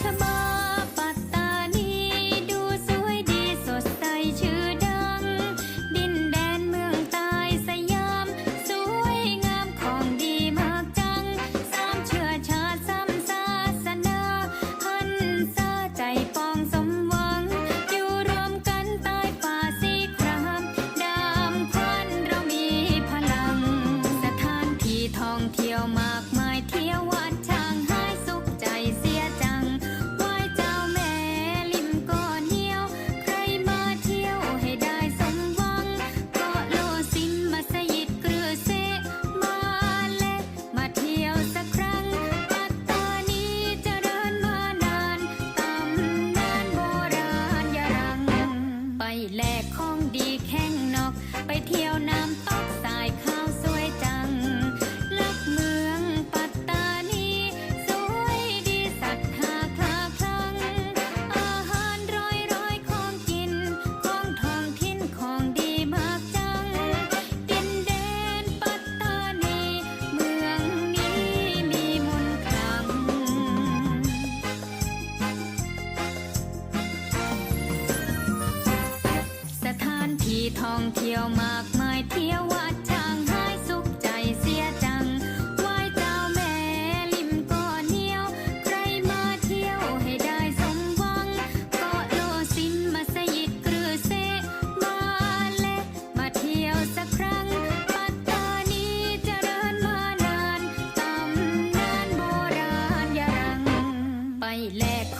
ชะบ แลกขอ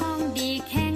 long.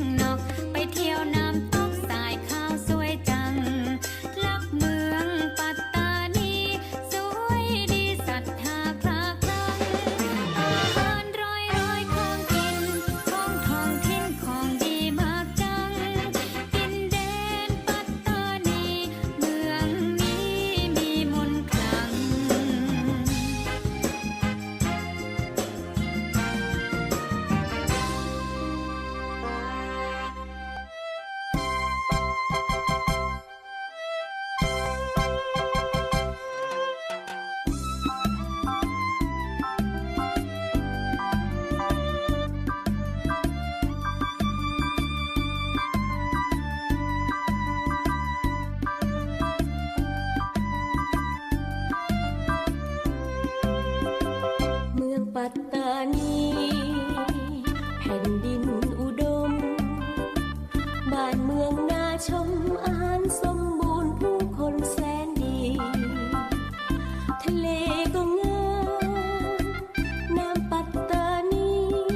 ปัตตานี แผ่นดินอุดม บ้านเมืองน่าชมอาหารสมบูรณ์ผู้คนแส